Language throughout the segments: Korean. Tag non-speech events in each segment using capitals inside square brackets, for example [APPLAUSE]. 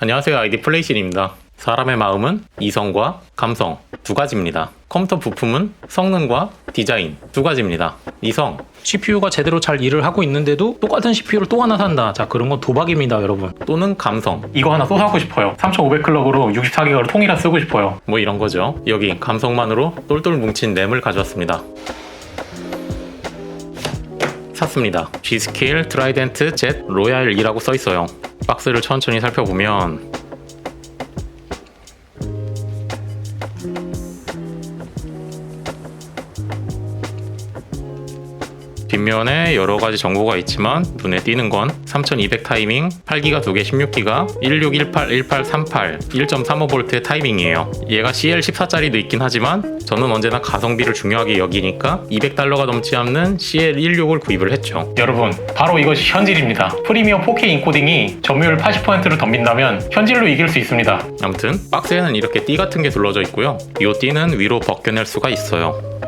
안녕하세요. 아이디 플레이신입니다. 사람의 마음은 이성과 감성 두 가지입니다. 컴퓨터 부품은 성능과 디자인 두 가지입니다. 이성, CPU가 제대로 잘 일을 하고 있는데도 똑같은 CPU를 또 하나 산다. 자, 그런 건 도박입니다, 여러분. 또는 감성 이거 하나 또 사고 싶어요. 3500클럭으로 64기가로 통일해 쓰고 싶어요. 뭐 이런 거죠. 여기 감성만으로 똘똘 뭉친 램을 가져왔습니다. 샀습니다. G스킬 트라이덴트 Z 로얄이라고 써 있어요. 박스를 천천히 살펴보면 뒷면에 여러 가지 정보가 있지만 눈에 띄는 건 3200 타이밍, 8기가 2개 16기가, 1618, 1838, 1.35V의 타이밍이에요. 얘가 CL14짜리도 있긴 하지만 저는 언제나 가성비를 중요하게 여기니까 200달러가 넘지 않는 CL16을 구입을 했죠. 여러분, 바로 이것이 현질입니다. 프리미엄 4K 인코딩이 점유율 80%를 덤빈다면 현질로 이길 수 있습니다. 아무튼 박스에는 이렇게 띠 같은 게 둘러져 있고요. 이 띠는 위로 벗겨낼 수가 있어요.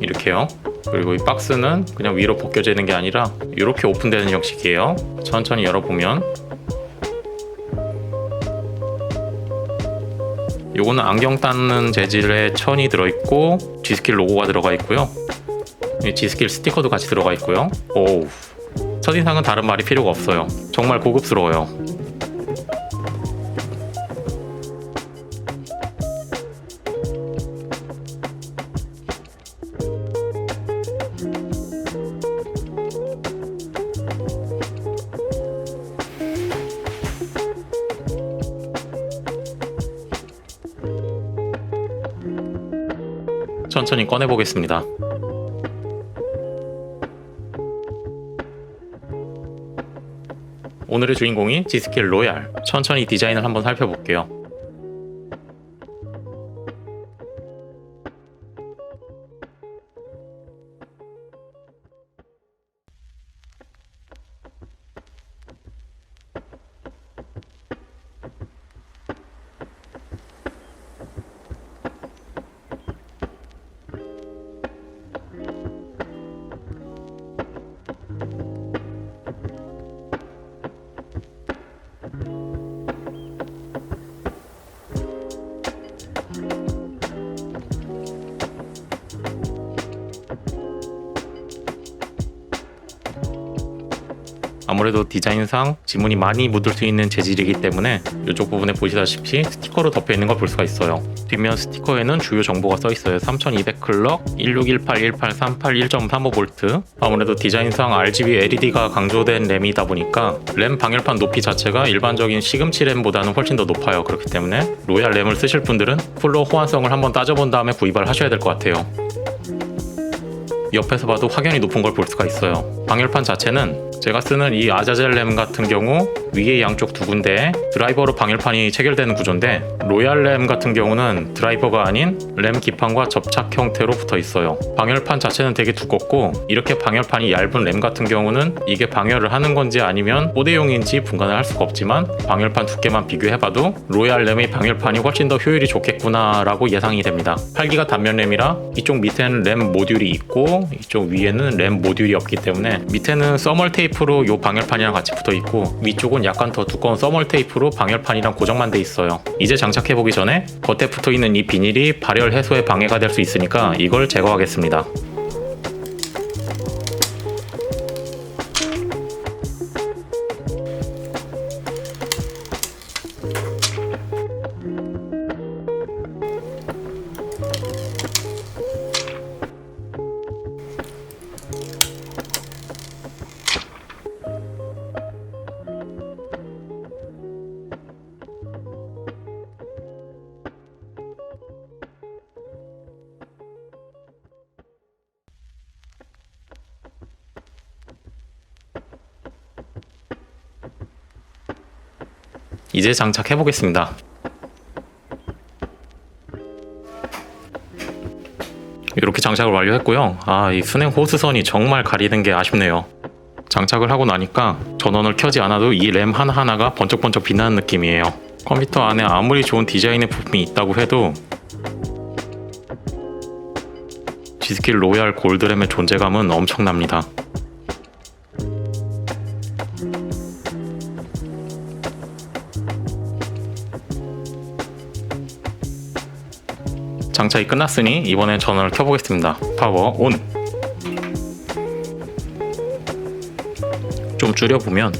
이렇게요. 그리고 이 박스는 그냥 위로 벗겨지는 게 아니라 이렇게 오픈되는 형식이에요. 천천히 열어보면 요거는 안경 닦는 재질의 천이 들어있고 G스킬 로고가 들어가 있고요. 이 G스킬 스티커도 같이 들어가 있고요. 오우 첫인상은 다른 말이 필요가 없어요. 정말 고급스러워요. 천천히 꺼내 보겠습니다. 오늘의 주인공이 G스킬 로얄. 천천히 디자인을 한번 살펴볼게요. 아무래도 디자인상 지문이 많이 묻을 수 있는 재질이기 때문에 이쪽 부분에 보시다시피 스티커로 덮여 있는 걸 볼 수가 있어요. 뒷면 스티커에는 주요 정보가 써 있어요. 3200 클럭, 1618, 1838, 1.35V. 아무래도 디자인상 RGB LED가 강조된 램이다 보니까 램 방열판 높이 자체가 일반적인 시금치 램보다는 훨씬 더 높아요. 그렇기 때문에 로얄 램을 쓰실 분들은 쿨러 호환성을 한번 따져본 다음에 구입을 하셔야 될 것 같아요. 옆에서 봐도 확연히 높은 걸 볼 수가 있어요. 방열판 자체는 제가 쓰는 이 아자젤 램 같은 경우 위에 양쪽 두 군데에 드라이버로 방열판이 체결되는 구조인데 로얄 램 같은 경우는 드라이버가 아닌 램 기판과 접착 형태로 붙어 있어요. 방열판 자체는 되게 두껍고 이렇게 방열판이 얇은 램 같은 경우는 이게 방열을 하는 건지 아니면 포대용인지 분간을 할 수가 없지만 방열판 두께만 비교해봐도 로얄 램의 방열판이 훨씬 더 효율이 좋겠구나라고 예상이 됩니다. 8기가 단면 램이라 이쪽 밑에는 램 모듈이 있고 이쪽 위에는 램 모듈이 없기 때문에 밑에는 써멀 테이 프로 이 방열판이랑 같이 붙어 있고 위쪽은 약간 더 두꺼운 써멀 테이프로 방열판이랑 고정만 돼 있어요. 이제 장착해 보기 전에 겉에 붙어 있는 이 비닐이 발열 해소에 방해가 될 수 있으니까 이걸 제거하겠습니다. 이제 장착해 보겠습니다. 이렇게 장착을 완료했고요. 아, 이 순행 호스선이 정말 가리는 게 아쉽네요. 장착을 하고 나니까 전원을 켜지 않아도 이 램 하나하나가 번쩍번쩍 빛나는 느낌이에요. 컴퓨터 안에 아무리 좋은 디자인의 부품이 있다고 해도 G스킬 로얄 골드램의 존재감은 엄청납니다. 장착이 끝났으니 이번엔 전원을 켜보겠습니다. 파워 온. 좀 줄여보면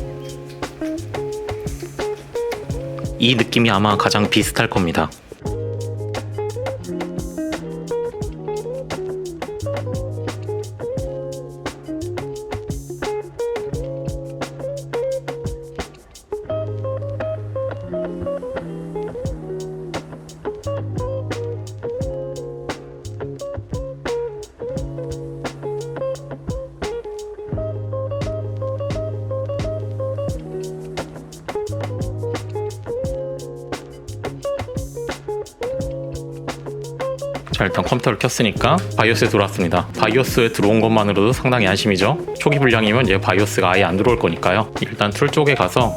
이 느낌이 아마 가장 비슷할 겁니다. 자 일단 컴퓨터를 켰으니까 바이오스에 들어왔습니다. 바이오스에 들어온 것만으로도 상당히 안심이죠. 초기 불량이면 얘 바이오스가 아예 안 들어올 거니까요. 일단 툴 쪽에 가서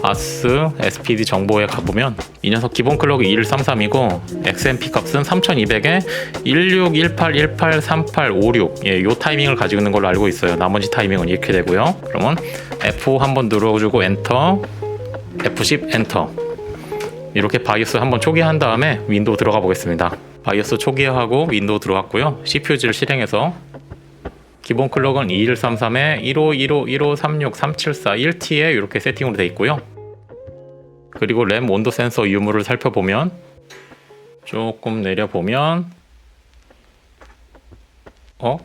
아스 SPD 정보에 가보면 이 녀석 기본 클럭이 2133이고 XMP 값은 3200에 1618183856 예, 요 타이밍을 가지고 있는 걸로 알고 있어요. 나머지 타이밍은 이렇게 되고요. 그러면 F 한번 눌러주고 엔터 F10 엔터. 이렇게 바이오스 한번 초기화한 다음에 윈도우 들어가 보겠습니다. 바이오스 초기화하고 윈도우 들어갔고요. CPU를 실행해서 기본 클럭은 2133에 151515363741 1T에 이렇게 세팅으로 되어 있고요. 그리고 램 온도 센서 유무를 살펴보면 조금 내려보면 어?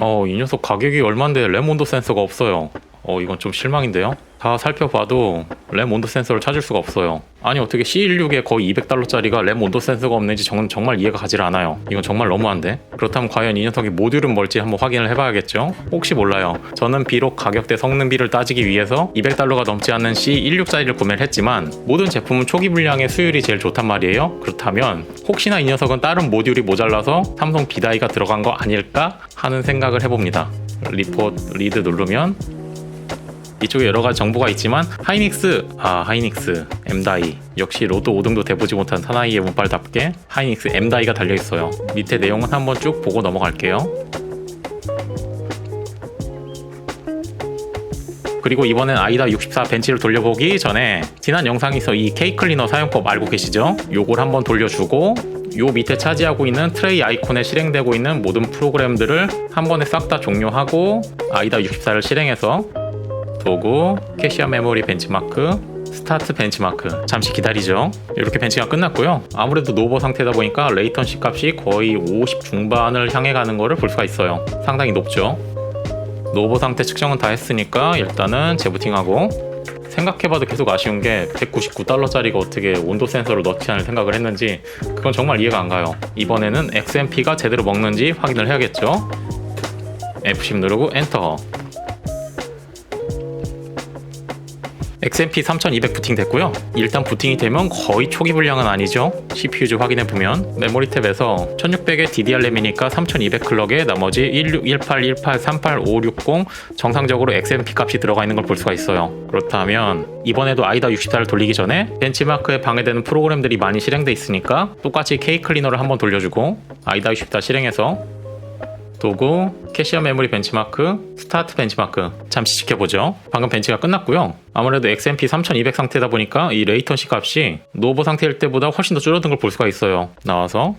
어, 이 녀석 가격이 얼만데 램 온도 센서가 없어요. 어, 이건 좀 실망인데요. 다 살펴봐도 램 온도 센서를 찾을 수가 없어요. 아니 어떻게 C16에 거의 200달러짜리가 램 온도 센서가 없는지 정, 정말 이해가 가질 않아요. 이건 정말 너무한데? 그렇다면 과연 이 녀석의 모듈은 뭘지 한번 확인을 해봐야겠죠? 혹시 몰라요. 저는 비록 가격대 성능비를 따지기 위해서 200달러가 넘지 않는 C16짜리를 구매를 했지만 모든 제품은 초기 불량의 수율이 제일 좋단 말이에요. 그렇다면 혹시나 이 녀석은 다른 모듈이 모자라서 삼성 비다이가 들어간 거 아닐까 하는 생각을 해봅니다. 리포트 리드 누르면 이쪽에 여러 가지 정보가 있지만 하이닉스 아 하이닉스 M다이 역시 로드 5등도 돼보지 못한 사나이의 운빨답게 하이닉스 M다이가 달려 있어요 밑에 내용은 한번 쭉 보고 넘어갈게요 그리고 이번엔 아이다 64 벤치를 돌려보기 전에 지난 영상에서 이 K 클리너 사용법 알고 계시죠? 요걸 한번 돌려주고 요 밑에 차지하고 있는 트레이 아이콘에 실행되고 있는 모든 프로그램들을 한 번에 싹 다 종료하고 아이다 64를 실행해서 도구, 캐시어 메모리 벤치마크, 스타트 벤치마크. 잠시 기다리죠. 이렇게 벤치가 끝났고요. 아무래도 노버 상태다 보니까 레이턴시 값이 거의 50 중반을 향해 가는 거를 볼 수가 있어요. 상당히 높죠. 노버 상태 측정은 다 했으니까 일단은 재부팅하고 생각해봐도 계속 아쉬운 게 199달러짜리가 어떻게 온도 센서를 넣지 않을 생각을 했는지 그건 정말 이해가 안 가요. 이번에는 XMP가 제대로 먹는지 확인을 해야겠죠. F10 누르고 엔터 XMP 3200 부팅 됐고요. 일단 부팅이 되면 거의 초기 불량은 아니죠. CPU주 확인해 보면 메모리 탭에서 1600의 DDR 램이니까 3200 클럭에 나머지 161818385560 정상적으로 XMP 값이 들어가 있는 걸 볼 수가 있어요. 그렇다면 이번에도 아이다 64를 돌리기 전에 벤치마크에 방해되는 프로그램들이 많이 실행돼 있으니까 똑같이 K 클리너를 한번 돌려주고 아이다 64 실행해서 도구, 캐시어 메모리 벤치마크, 스타트 벤치마크 잠시 지켜보죠. 방금 벤치가 끝났고요. 아무래도 XMP 3200 상태다 보니까 이 레이턴시 값이 노버 상태일 때보다 훨씬 더 줄어든 걸 볼 수가 있어요. 나와서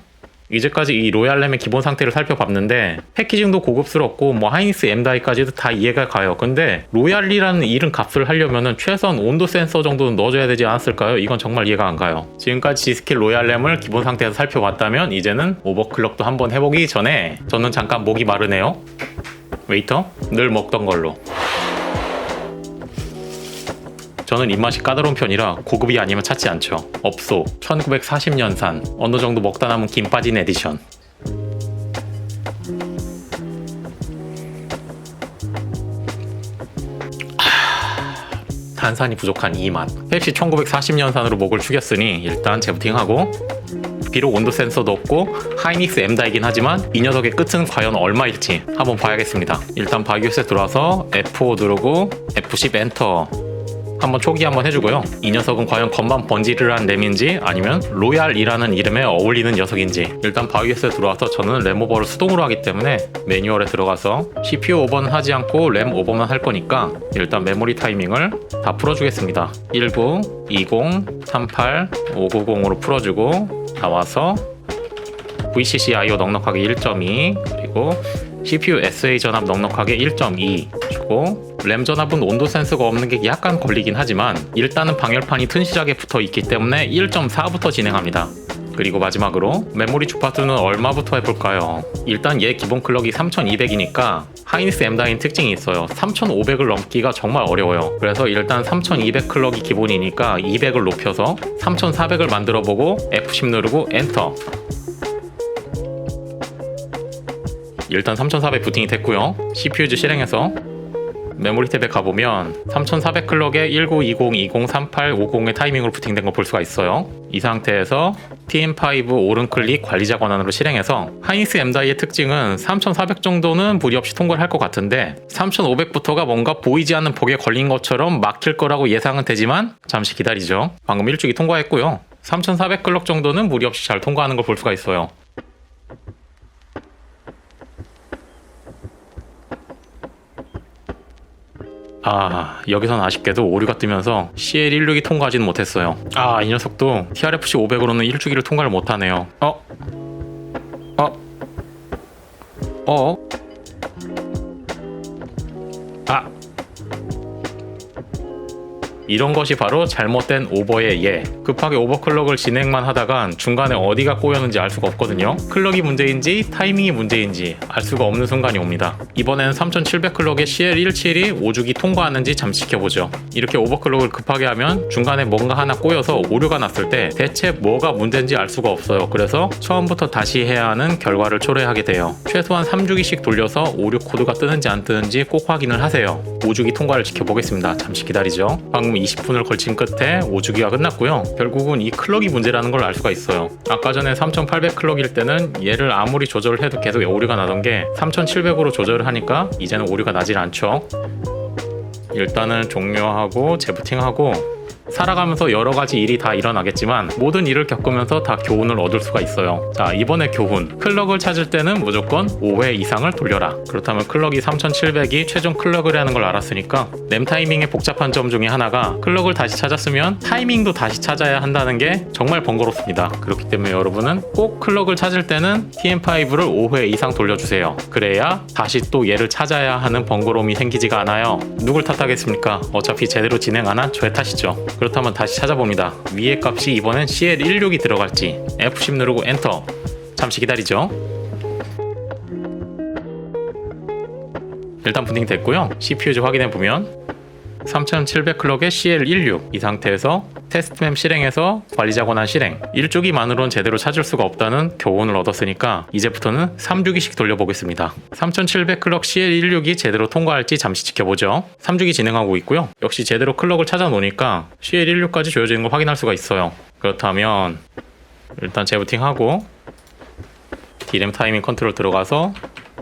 이제까지 이 로얄램의 기본 상태를 살펴봤는데 패키징도 고급스럽고 뭐 하이닉스 M다이까지도 다 이해가 가요. 근데 로얄이라는 이름 값을 하려면은 최소한 온도 센서 정도는 넣어줘야 되지 않았을까요? 이건 정말 이해가 안 가요. 지금까지 G스킬 로얄램을 기본 상태에서 살펴봤다면 이제는 오버클럭도 한번 해보기 전에 저는 잠깐 목이 마르네요. 웨이터 늘 먹던 걸로. 저는 입맛이 까다로운 편이라 고급이 아니면 찾지 않죠. 업소 1940년산 어느 정도 먹다 남은 김 빠진 에디션. 아, 탄산이 부족한 이 맛. 펩시 1940년산으로 목을 축였으니 일단 재부팅하고 비록 온도 센서도 없고 하이닉스 M다이긴 하지만 이 녀석의 끝은 과연 얼마일지 한번 봐야겠습니다. 일단 바이오스에 들어와서 F5 누르고 F10 엔터 한번 초기 한번 해주고요. 이 녀석은 과연 겉만 번지르한 램인지 아니면 로얄이라는 이름에 어울리는 녀석인지 일단 바이오스에 들어와서 저는 램 오버를 수동으로 하기 때문에 매뉴얼에 들어가서 CPU 오버는 하지 않고 램 오버만 할 거니까 일단 메모리 타이밍을 다 풀어주겠습니다. 19, 20, 38, 590으로 풀어주고 나와서 VCC I/O 넉넉하게 1.2 그리고 CPU SA 전압 넉넉하게 1.2 그리고 램 전압은 온도 센서가 없는 게 약간 걸리긴 하지만 일단은 방열판이 튼실하게 붙어 있기 때문에 1.4부터 진행합니다. 그리고 마지막으로 메모리 주파수는 얼마부터 해볼까요? 일단 얘 기본 클럭이 3200이니까 하이니스 M9 특징이 있어요. 3500을 넘기가 정말 어려워요. 그래서 일단 3200 클럭이 기본이니까 200을 높여서 3400을 만들어보고 F10 누르고 엔터. 일단 3400 부팅이 됐고요. CPU즈 실행해서 메모리 탭에 가보면 3400 클럭에 1920-2038-50의 타이밍으로 부팅된 거볼 수가 있어요. 이 상태에서 TM5 오른클릭 관리자 권한으로 실행해서 하이니스 엠다이의 특징은 3400 정도는 무리 없이 통과를 할 것 같은데 3500부터가 뭔가 보이지 않는 벽에 걸린 것처럼 막힐 거라고 예상은 되지만 잠시 기다리죠. 방금 일주기 통과했고요. 3400 클럭 정도는 무리 없이 잘 통과하는 걸 볼 수가 있어요. 아 여기선 아쉽게도 오류가 뜨면서 CL16이 통과하지는 못했어요 아 이 녀석도 TRFC 500으로는 1주기를 통과를 못하네요 어? 어? 어? 아 이런 것이 바로 잘못된 오버의 예. 급하게 오버클럭을 진행만 하다간 중간에 어디가 꼬였는지 알 수가 없거든요. 클럭이 문제인지 타이밍이 문제인지 알 수가 없는 순간이 옵니다. 이번에는 3700 클럭의 CL17이 5주기 통과하는지 잠시 지켜보죠. 이렇게 오버클럭을 급하게 하면 중간에 뭔가 하나 꼬여서 오류가 났을 때 대체 뭐가 문제인지 알 수가 없어요. 그래서 처음부터 다시 해야 하는 결과를 초래하게 돼요. 최소한 3주기씩 돌려서 오류 코드가 뜨는지 안 뜨는지 꼭 확인을 하세요. 5주기 통과를 지켜보겠습니다. 잠시 기다리죠. 방금 20분을 걸친 끝에 5주기가 끝났고요. 결국은 이 클럭이 문제라는 걸 알 수가 있어요. 아까 전에 3800 클럭일 때는 얘를 아무리 조절을 해도 계속 오류가 나던 게 3700으로 조절을 하니까 이제는 오류가 나질 않죠. 일단은 종료하고 재부팅하고 살아가면서 여러 가지 일이 다 일어나겠지만 모든 일을 겪으면서 다 교훈을 얻을 수가 있어요. 자, 이번에 교훈. 클럭을 찾을 때는 무조건 5회 이상을 돌려라. 그렇다면 클럭이 3700이 최종 클럭이라는 걸 알았으니까 램 타이밍의 복잡한 점 중에 하나가 클럭을 다시 찾았으면 타이밍도 다시 찾아야 한다는 게 정말 번거롭습니다. 그렇기 때문에 여러분은 꼭 클럭을 찾을 때는 TM5를 5회 이상 돌려주세요. 그래야 다시 또 얘를 찾아야 하는 번거로움이 생기지가 않아요. 누굴 탓하겠습니까? 어차피 제대로 진행 안한 저의 탓이죠. 그렇다면 다시 찾아봅니다. 위의 값이 이번엔 CL16이 들어갈지 F10 누르고 엔터. 잠시 기다리죠. 일단 분팅 됐고요. CPU즈 확인해 보면 3700 클럭의 CL16 이 상태에서 테스트맵 실행해서 관리자 권한 실행. 1주기만으로는 제대로 찾을 수가 없다는 교훈을 얻었으니까 이제부터는 3주기씩 돌려보겠습니다. 3700 클럭 CL16이 제대로 통과할지 잠시 지켜보죠. 3주기 진행하고 있고요. 역시 제대로 클럭을 찾아 놓으니까 CL16까지 조여지는 걸 확인할 수가 있어요. 그렇다면 일단 재부팅하고 디램 타이밍 컨트롤 들어가서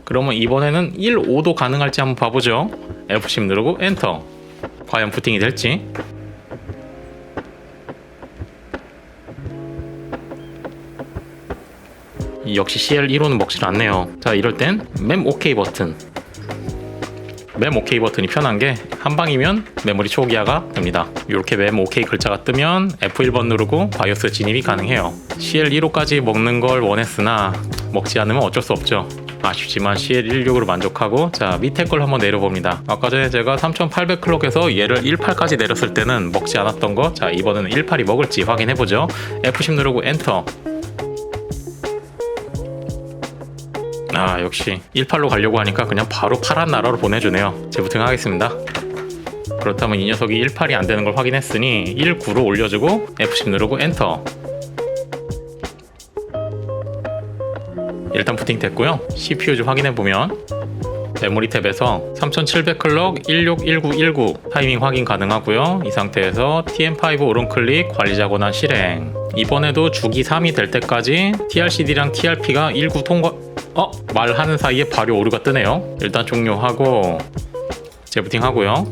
그러면 이번에는 1, 5도 가능할지 한번 봐보죠. F10 누르고 엔터. 과연 부팅이 될지 역시 CL1호는 먹질 않네요. 자 이럴 땐 맴 OK 버튼. 맴 OK 버튼이 편한 게 한 방이면 메모리 초기화가 됩니다. 이렇게 맴 OK 글자가 뜨면 F1번 누르고 바이오스 진입이 가능해요. CL1호까지 먹는 걸 원했으나 먹지 않으면 어쩔 수 없죠. 아쉽지만 CL16으로 만족하고 자 밑에 걸 한번 내려봅니다. 아까 전에 제가 3800 클럭에서 얘를 18까지 내렸을 때는 먹지 않았던 거자 이번에는 18이 먹을지 확인해보죠. F10 누르고 엔터 아 역시 18로 가려고 하니까 그냥 바로 파란 나라로 보내주네요 재부팅 하겠습니다 그렇다면 이 녀석이 18이 안 되는 걸 확인했으니 19로 올려주고 F10 누르고 엔터 일단 부팅 됐고요. CPU 좀 확인해 보면 메모리 탭에서 3700 클럭 161919 타이밍 확인 가능하고요. 이 상태에서 TM5 오른 클릭 관리자 권한 실행. 이번에도 주기 3이 될 때까지 TRCD랑 TRP가 19 통과 어? 말하는 사이에 발효 오류가 뜨네요. 일단 종료하고 재부팅 하고요.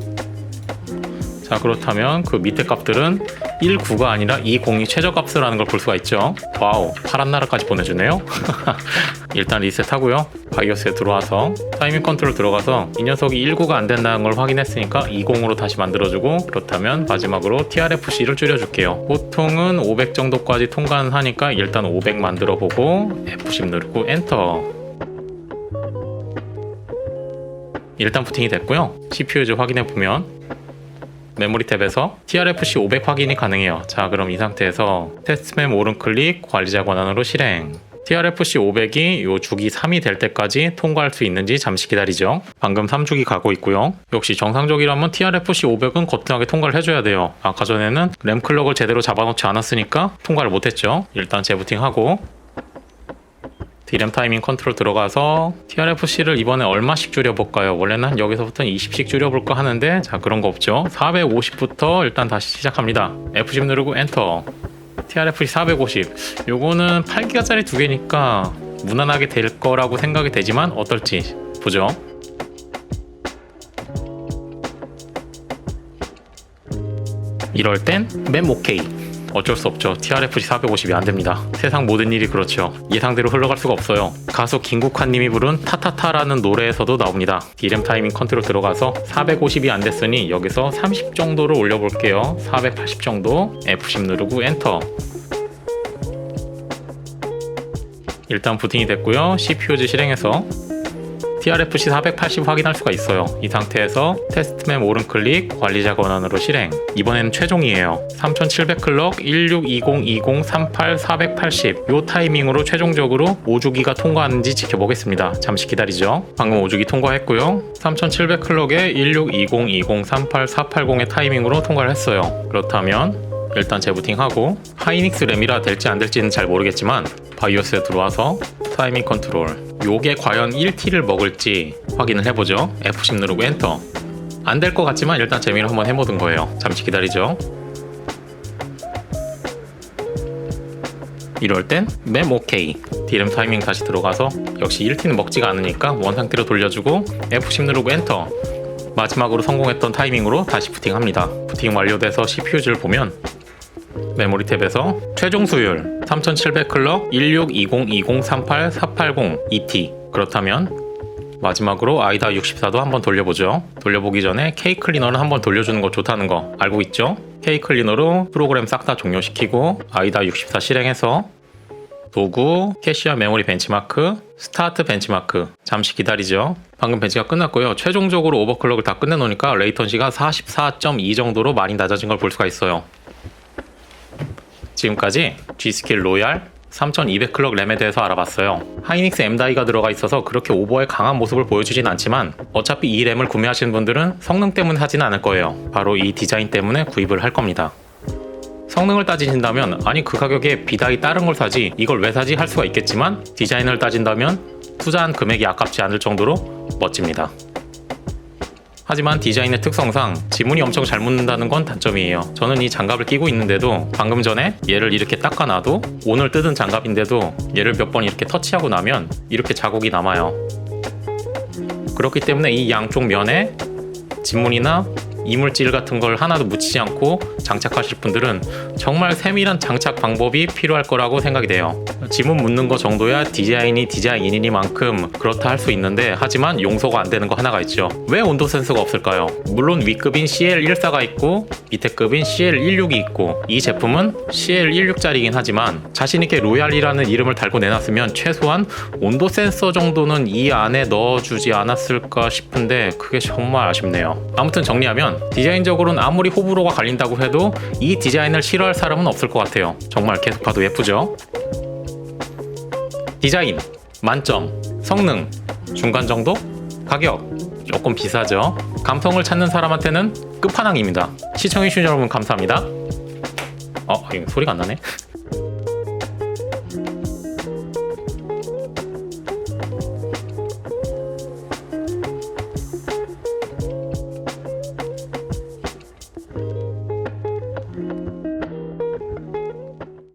자 그렇다면 그 밑에 값들은 19가 아니라 20이 최저값이라는 걸 볼 수가 있죠 와우 파란 나라까지 보내주네요 [LAUGHS] 일단 리셋하고요. 바이오스에 들어와서 타이밍 컨트롤 들어가서 이 녀석이 19가 안 된다는 걸 확인했으니까 20으로 다시 만들어주고 그렇다면 마지막으로 TRFC를 줄여줄게요. 보통은 500 정도까지 통과는 하니까 일단 500 만들어 보고 F10 누르고 엔터. 일단 부팅이 됐고요. CPU 즈 확인해 보면 메모리 탭에서 TRFC 500 확인이 가능해요. 자, 그럼 이 상태에서 테스트맵 오른클릭 관리자 권한으로 실행. TRFC 500이 요 주기 3이 될 때까지 통과할 수 있는지 잠시 기다리죠. 방금 3주기 가고 있고요. 역시 정상적이라면 TRFC 500은 거뜬하게 통과를 해줘야 돼요. 아까 전에는 램 클럭을 제대로 잡아놓지 않았으니까 통과를 못했죠. 일단 재부팅하고 디램 타이밍 컨트롤 들어가서 TRFC를 이번에 얼마씩 줄여볼까요? 원래는 한 여기서부터 20씩 줄여볼까 하는데 자 그런 거 없죠. 450부터 일단 다시 시작합니다. F10 누르고 엔터. TRFC 450. 요거는 8기가짜리 두 개니까 무난하게 될 거라고 생각이 되지만 어떨지 보죠. 이럴 땐맴 오케이. 어쩔 수 없죠. TRFC 450이 안 됩니다. 세상 모든 일이 그렇죠. 예상대로 흘러갈 수가 없어요. 가수 김국환님이 부른 타타타라는 노래에서도 나옵니다. 디램 타이밍 컨트롤 들어가서 450이 안 됐으니 여기서 30 정도로 올려볼게요. 480 정도. F10 누르고 엔터. 일단 부팅이 됐고요. CPU즈 실행해서 TRFC 480 확인할 수가 있어요. 이 상태에서 테스트맵 오른클릭 관리자 권한으로 실행. 이번에는 최종이에요. 3700 클럭 16202038요 타이밍으로 최종적으로 5주기가 통과하는지 지켜보겠습니다. 잠시 기다리죠. 방금 5주기 통과했고요. 3700 클럭에 16202038의 타이밍으로 통과를 했어요. 그렇다면 일단 재부팅하고 하이닉스 램이라 될지 안 될지는 잘 모르겠지만 바이오스에 들어와서 타이밍 컨트롤. 요게 과연 1T를 먹을지 확인을 해보죠. F10 누르고 엔터. 안 될 것 같지만 일단 재미로 한번 해보던 거예요. 잠시 기다리죠. 이럴 땐 맵 OK 디램 타이밍 다시 들어가서 역시 1T는 먹지가 않으니까 원 상태로 돌려주고 F10 누르고 엔터. 마지막으로 성공했던 타이밍으로 다시 부팅합니다. 부팅 완료돼서 CPU를 보면 메모리 탭에서 최종 수율 3700 클럭 16202038 ET 그렇다면 마지막으로 아이다 64도 한번 돌려보죠. 돌려보기 전에 K 클리너는 한번 돌려주는 거 좋다는 거 알고 있죠? K 클리너로 프로그램 싹 다 종료시키고 아이다 64 실행해서 도구, 캐시와 메모리 벤치마크, 스타트 벤치마크 잠시 기다리죠. 방금 벤치가 끝났고요. 최종적으로 오버클럭을 다 끝내놓으니까 레이턴시가 44.2 정도로 많이 낮아진 걸 볼 수가 있어요. 지금까지 G스킬 로얄 3200 클럭 램에 대해서 알아봤어요. 하이닉스 M다이가 들어가 있어서 그렇게 오버의 강한 모습을 보여주진 않지만 어차피 이 램을 구매하시는 분들은 성능 때문에 하지는 않을 거예요. 바로 이 디자인 때문에 구입을 할 겁니다. 성능을 따지신다면 아니 그 가격에 비다이 다른 걸 사지 이걸 왜 사지 할 수가 있겠지만 디자인을 따진다면 투자한 금액이 아깝지 않을 정도로 멋집니다. 하지만 디자인의 특성상 지문이 엄청 잘 묻는다는 건 단점이에요. 저는 이 장갑을 끼고 있는데도 방금 전에 얘를 이렇게 닦아놔도 오늘 뜯은 장갑인데도 얘를 몇 번 이렇게 터치하고 나면 이렇게 자국이 남아요. 그렇기 때문에 이 양쪽 면에 지문이나 이물질 같은 걸 하나도 묻히지 않고 장착하실 분들은 정말 세밀한 장착 방법이 필요할 거라고 생각이 돼요. 지문 묻는 거 정도야 디자인이 디자인이니만큼 그렇다 할 수 있는데 하지만 용서가 안 되는 거 하나가 있죠. 왜 온도 센서가 없을까요? 물론 위급인 CL14가 있고 밑에 급인 CL16이 있고 이 제품은 CL16짜리긴 하지만 자신 있게 로얄이라는 이름을 달고 내놨으면 최소한 온도 센서 정도는 이 안에 넣어주지 않았을까 싶은데 그게 정말 아쉽네요. 아무튼 정리하면 디자인적으로는 아무리 호불호가 갈린다고 해도 이 디자인을 싫어할 사람은 없을 것 같아요. 정말 계속 봐도 예쁘죠? 디자인 만점, 성능 중간 정도, 가격 조금 비싸죠. 감성을 찾는 사람한테는 끝판왕입니다. 시청해주신 여러분 감사합니다. 어, 이거 소리가 안 나네. [LAUGHS]